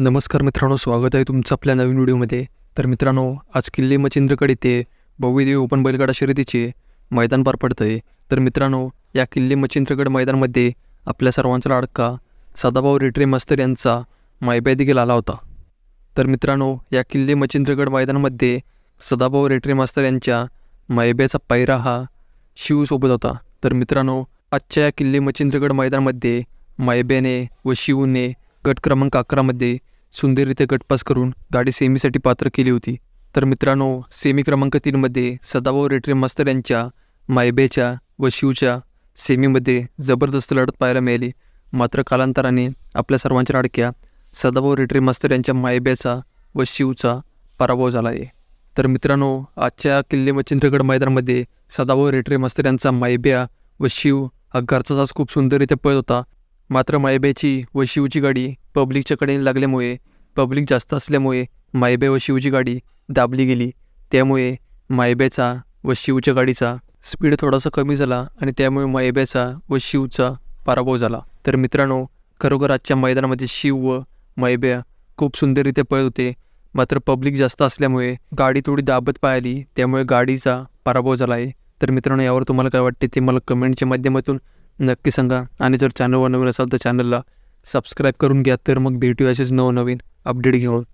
नमस्कार मित्रांनो स्वागत आहे तुमचं आपल्या नवीन व्हिडिओमध्ये. तर मित्रांनो आज किल्ले मचिंद्रगड येथे भव्यदेवी ओपन बैलगाडा शर्यतीचे मैदान पार पडतं आहे तर मित्रांनो या किल्ले मच्छिंद्रगड मैदानमध्ये आपल्या सर्वांचा लाडका सदाभाऊ रेटरे मास्तर यांचा मायबा देखील आला होता. तर मित्रांनो या किल्ले मच्छिंद्रगड मैदानामध्ये सदाभाऊ रेटरे मास्तर यांच्या मायब्याचा पायरा हा शिवसोबत होता. तर मित्रांनो आजच्या या किल्ले मच्छिंद्रगड मैदानामध्ये मायब्याने व शिवने गट क्रमांक अकरामध्ये सुंदररीत्या गटपास करून गाडी सेमीसाठी पात्र केली होती. तर मित्रांनो सेमी क्रमांक तीनमध्ये सदाभाऊ रेटरे मास्तर यांच्या मायबेच्या व शिवच्या सेमीमध्ये जबरदस्त लढत पाहायला मिळाली. मात्र कालांतराने आपल्या सर्वांच्या लाडक्या सदाभाऊ रेटरे मास्तर यांच्या मायब्याचा व शिवचा पराभव झाला आहे. तर मित्रांनो आजच्या किल्ले मच्छिंद्रगड मैदानामध्ये सदाभाऊ रेटरे मास्तर यांचा मायब्या व शिव हा घरचा खूप सुंदररीत्या पळत होता. मात्र मायब्याची व शिवची गाडी पब्लिकच्या कडेने लागल्यामुळे पब्लिक जास्त असल्यामुळे मायबे व शिवची गाडी दाबली गेली. त्यामुळे मायब्याचा व शिवच्या गाडीचा स्पीड थोडासा कमी झाला आणि त्यामुळे मायबेचा व शिवचा पराभव झाला. तर मित्रांनो खरोखर आजच्या मैदानामध्ये शिव व मायब्या खूप सुंदररीत्या पळत होते. मात्र पब्लिक जास्त असल्यामुळे गाडी थोडी दाबत पाहिली त्यामुळे गाडीचा पराभव झाला आहे तर मित्रांनो यावर तुम्हाला काय वाटते ते मला कमेंटच्या माध्यमातून नक्की सांगा. आणि जर चॅनलवर नवीन असाल तर चॅनलला सबस्क्राईब करून घ्या तर मग भेटू असेच नवनवीन अपडेट घेऊन.